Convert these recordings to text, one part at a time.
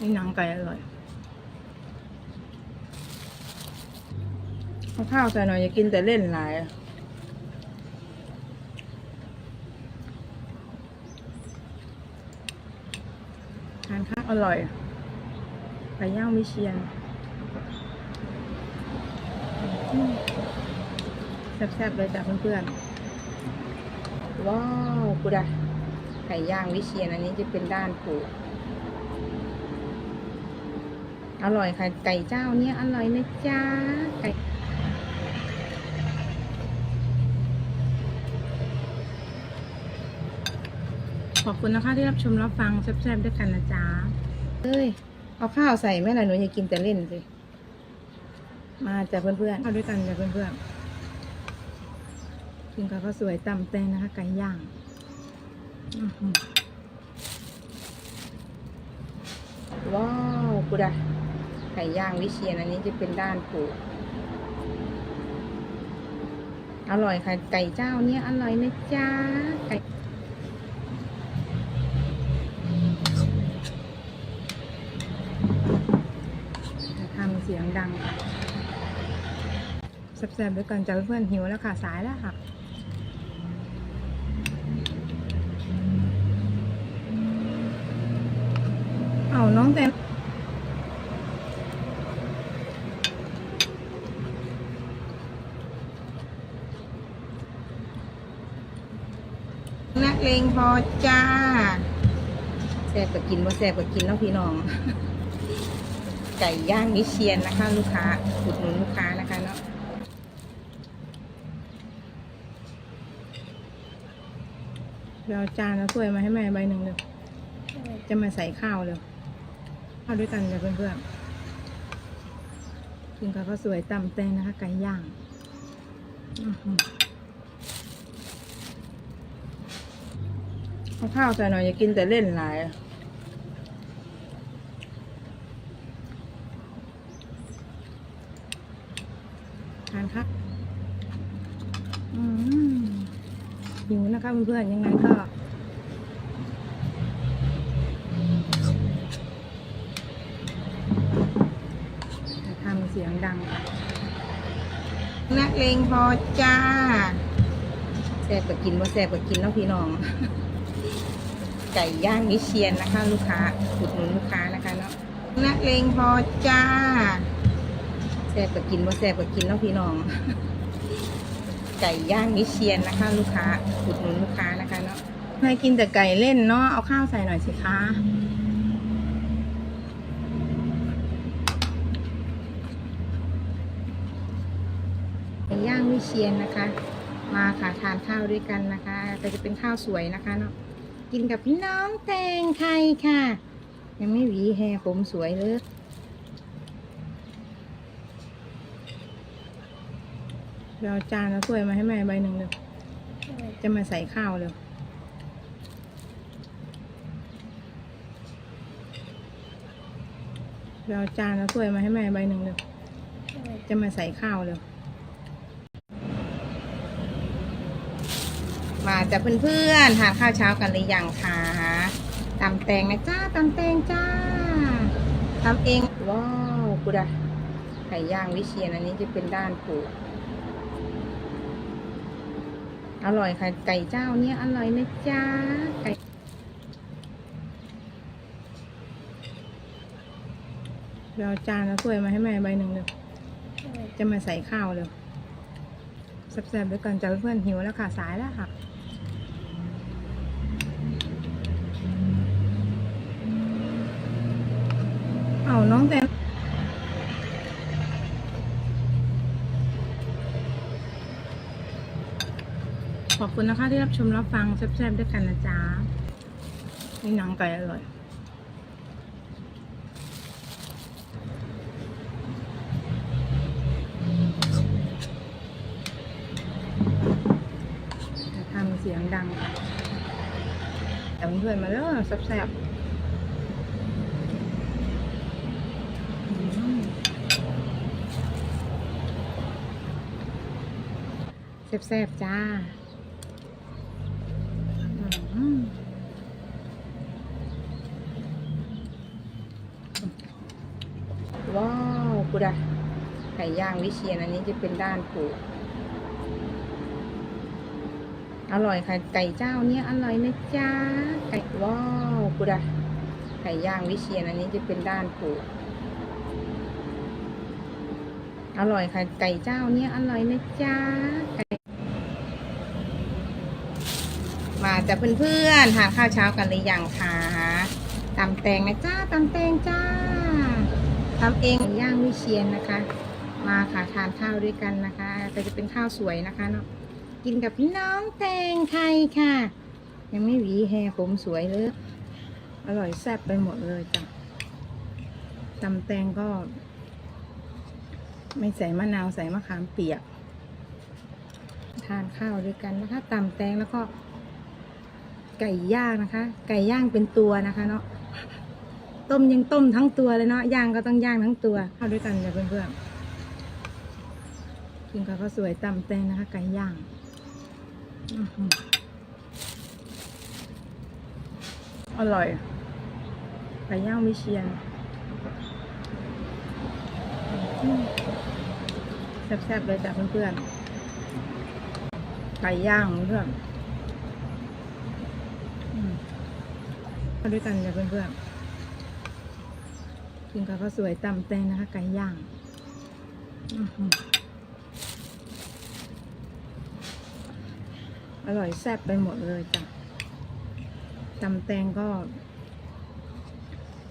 นี่หนังไก่อร่อยเอาข้าวใส่หน่อยอย่ากินแต่เล่นหลายทานข้าวอร่อยไก่ย่างวิเชียนแซ่บๆเลยจ้ะเพื่อนๆ ว้าวกูดะไก่ย่างวิเชียนอันนี้จะเป็นด้านผู อร่อยค่ะ ไก่เจ้าเนี่ยอร่อยนะจ๊ะไก่ขอบคุณนะคะที่รับชมรับฟังแซ่บๆด้วยกันนะจ๊ะเอ้ย เอาข้าวใส่แม่ละหนูอย่ากินแต่เล่นสิ มาจ้ะเพื่อนๆเข้าด้วยกันจ้ะเพื่อนๆกินกับข้าวสวยตำแตงนะคะ ไก่ย่างอื้อหือว้าวกูดะ ไก่ย่างวิเชียนอันนี้จะเป็นด้านผูอร่อยค่ะ ไก่เจ้าเนี่ยอร่อยนะจ๊ะไก่ทำเสียงดังแซ่บๆด้วยกันจ้ะเพื่อนๆหิวแล้วค่ะ สายแล้วค่ะเอาน้องแต นักเลงพอจ้าแซ่บก็กินบ่แซ่บก็กินแล้วพี่น้อง ไก่ย่างมิเชียนนะคะ ลูกค้าอุดหนุนลูกค้านะคะเนาะเราจานแล้วถ้วยมาให้แม่ใบหนึ่งเลยจะมาใส่ข้าวเลยข้าวด้วยกันเลยเพื่อนๆกินกับข้าวสวยตำแตงนะคะไก่ย่างอื้อหือ เอาข้าวใส่หน่อยอย่ากินแต่เล่นหลายทานครับอืมหิวนะคะเพื่อนๆยังไงก็ทำเสียงดังนักเลงพอจ้าแซ่บก็กินว่าแซ่บก็กินแล้วพี่น้อง ไก่ย่างมิเชียนนะคะ ลูกค้าอุดหนุนลูกค้านะคะเนาะนักเลงพอจ้าแซ่บก็กินว่าแซ่บก็กินแล้วพี่น้อง ไก่ย่างมิเชียนนะคะ ลูกค้าอุดหนุนลูกค้านะคะเนาะให้กินแต่ไก่เล่นเนาะเอาข้าวใส่หน่อยสิคะไก่ย่างวิเชียนนะคะ มาค่ะทานข้าวด้วยกันนะคะ แต่จะเป็นข้าวสวยนะคะเนาะ กินกับพี่น้องแตงไทยค่ะ ยังไม่หวีแฮผมสวยเลยเราจานแล้วถ้วยมาให้แม่ใบหนึ่งเลยจะมาใส่ข้าวเลยเราจานแล้วถ้วยมาให้แม่ใบหนึ่งเลยจะมาใส่ข้าวเลย มาจากเพื่อนๆทานข้าวเช้ากันหรือยังคะตำแตงนะจ้าตำแตงจ้าทำเองว้าวกูดะไก่ย่างวิเชียนอันนี้จะเป็นด้านผูอร่อยค่ะไก่เจ้าเนี่ยอร่อยนะจ้าไก่เราจานแล้วถ้วยมาให้แม่ใบหนึ่งเลยจะมาใส่ข้าวเลยแซ่บๆด้วยกันจ้าเพื่อนหิวแล้วค่ะสายแล้วค่ะ เอา น้องแตงขอบคุณนะคะที่รับชมรับฟังแซ่บๆด้วยกันนะจ๊ะนี่หนังไก่อร่อยทำเสียงดังแต่เพื่อนมาแล้วแซ่บๆอืม แซ่บๆจ้าว้าวกูดะไก่ย่างวิเชียนอันนี้จะเป็นด้านผูอร่อยค่ะ ไก่เจ้าเนี่ยอร่อยนะจ๊ะไก่ว้าวกูดะไก่ย่างวิเชียนอันนี้จะเป็นด้านผูอร่อยค่ะ ไก่เจ้าเนี่ยอร่อยนะจ๊ะไก่มา จากเพื่อนๆทานข้าวเช้ากันหรือยังคะตำแตงนะจ้าตำแตงจ้าทำเองย่างวิเชียนนะคะ มาค่ะทานข้าวด้วยกันนะคะแต่จะเป็นข้าวสวยนะคะเนาะกินกับพี่น้องแตงไทยค่ะ ยังไม่หวีแฮผมสวยเลยอร่อยแซ่บไปหมดเลยจ้ะตำแตงก็ ไม่ใส่มะนาวใส่มะขามเปียก ทานข้าวด้วยกันนะคะตำแตงแล้วก็ ไก่ย่างนะคะ ไก่ย่างเป็นตัวนะคะ เนาะต้มยังต้มทั้งตัวเลยเนาะย่างก็ต้องย่างทั้งตัวเข้าด้วยกันเลยเพื่อนๆกินกับข้าวสวยตำแตงนะคะ ไก่ย่างอร่อยไก่ย่างวิเชียนแซ่บๆเลยจ้ะเพื่อนๆไก่ย่างเพื่อนอืมาด้วยกันเลยเพื่อนๆกินกับข้าวสวยตำแตงนะคะไก่ย่างอื้อหืออร่อยแซ่บไปหมดเลยจ้ะตำแตงก็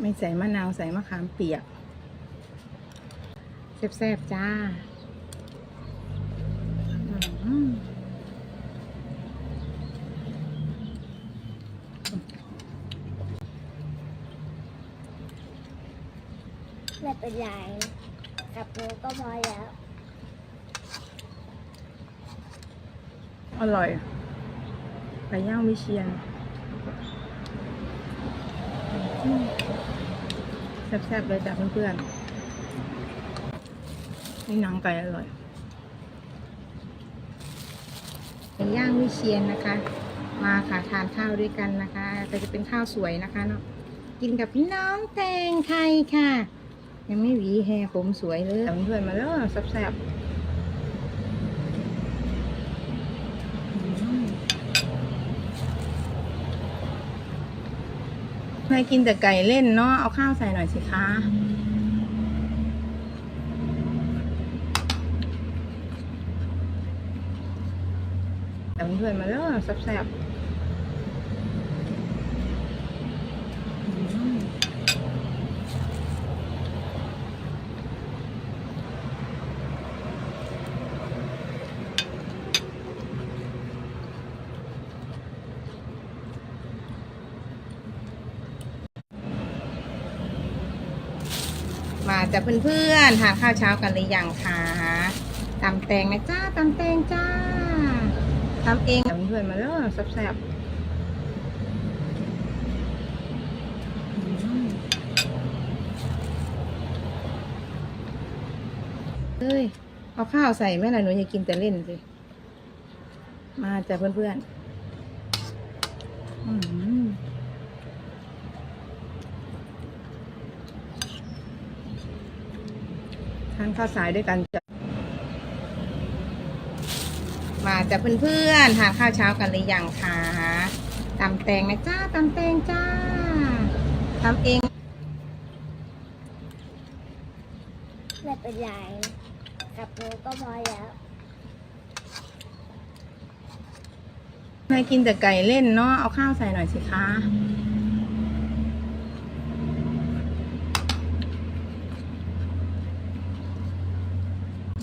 ไม่ใส่มะนาวใส่มะขามเปียกแซ่บๆจ้า อืม เป็นไรกับหนูก็พอแล้ว อร่อยไก่ย่างวิเชียนแซ่บๆเลยจ้ะเพื่อนๆนี่หนังไก่อร่อยไก่ย่างวิเชียนนะคะ มาค่ะทานข้าวด้วยกันนะคะ แต่จะเป็นข้าวสวยนะคะเนาะกินกับพี่น้องแตงไทยค่ะ ยังไม่หวีแฮผมสวยเลยเพื่อนมาแล้วแซ่บๆอืมเคยกินแต่ไก่เล่นเนาะ เอาข้าวใส่หน่อยสิคะแต่เพื่อนมาแล้วแซ่บๆอืมมา จากเพื่อนๆทานข้าวเช้ากันหรือยังคะตำแตงนะจ้าตำแตงจ้าทำเองเพื่อนๆมาแล้วแซ่บๆเอ้ย เอาข้าวใส่แม่หน่อยหนูอยากินแต่เล่นสิ มาจากเพื่อนๆอืม ทานข้าวสายด้วยกันจ้ะมาจากเพื่อนๆทานข้าวเช้ากันหรือยังคะตำแตงนะจ้าตำแตงจ้าทำเองไม่เป็นไรกับหนูก็พอแล้วนายกินแต่ไก่เล่นเนาะเอาข้าวใส่หน่อยสิคะ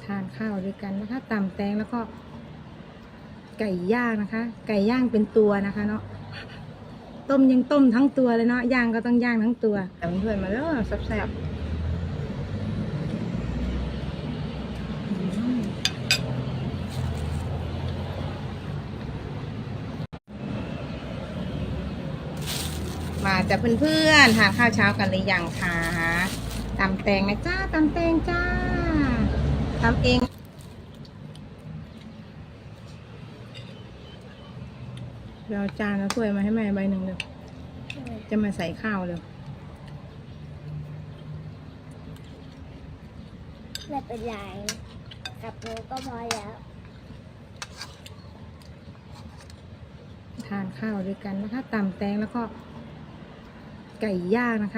ทานข้าวด้วยกันนะคะตำแตงแล้วก็ ไก่ย่างนะคะ ไก่ย่างเป็นตัวนะคะ เนาะต้มยังต้มทั้งตัวเลยเนาะย่างก็ต้องย่างทั้งตัวแต่เพื่อนมาแล้วแซ่บๆอืมมาจากเพื่อนๆทานข้าวเช้ากันหรือยังคะตำแตงนะจ้าตำแตงจ้า ทำเองเราจานแล้วถ้วยมาให้แม่ใบหนึ่งเร็วจะมาใส่ข้าวเร็วไม่เป็นไรกับหนูก็พอแล้ว ทานข้าวด้วยกันนะคะตำแตงแล้วก็ไก่ย่างนะคะ